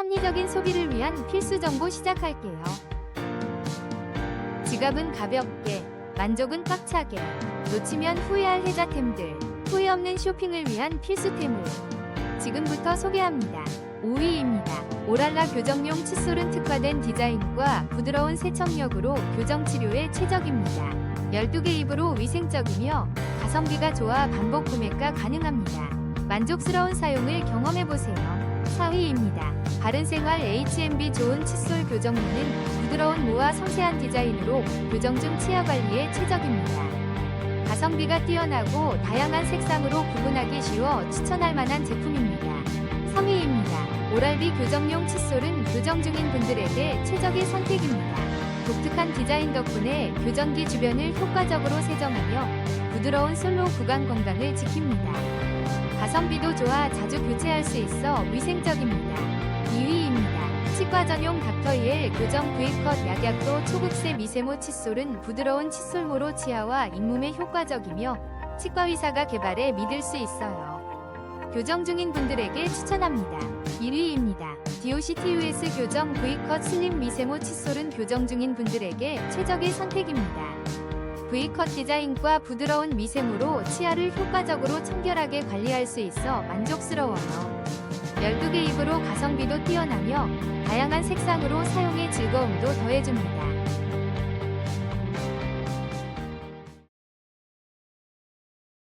합리적인 소비를 위한 필수 정보 시작할게요. 지갑은 가볍게, 만족은 꽉차게, 놓치면 후회할 혜자템들, 후회 없는 쇼핑을 위한 필수템을 지금부터 소개합니다. 5위입니다. 오랄라 교정용 칫솔은 특화된 디자인과 부드러운 세척력으로 교정 치료에 최적입니다. 12개 입으로 위생적이며 가성비가 좋아 반복 구매가 가능합니다. 만족스러운 사용을 경험해보세요. 4위입니다. 바른생활 H&B 좋은 칫솔 교정용은 부드러운 모와 섬세한 디자인으로 교정 중 치아 관리에 최적입니다. 가성비가 뛰어나고 다양한 색상으로 구분하기 쉬워 추천할 만한 제품입니다. 3위입니다. 오랄비 교정용 칫솔은 교정 중인 분들에게 최적의 선택입니다. 독특한 디자인 덕분에 교정기 주변을 효과적으로 세정하며 부드러운 솔로 구강 건강을 지킵니다. 가성비도 좋아 자주 교체할 수 있어 위생적입니다. 2위입니다. 치과 전용 닥터이엘 교정 V컷 약약도 초급세 미세모 칫솔은 부드러운 칫솔모로 치아와 잇몸에 효과적이며 치과 의사가 개발해 믿을 수 있어요. 교정 중인 분들에게 추천합니다. 1위입니다. DOCTUS 교정 V컷 슬림 미세모 칫솔은 교정 중인 분들에게 최적의 선택입니다. V컷 디자인과 부드러운 미세모로 치아를 효과적으로 청결하게 관리할 수 있어 만족스러워요. 12개 입으로 가성비도 뛰어나며 다양한 색상으로 사용의 즐거움도 더해줍니다.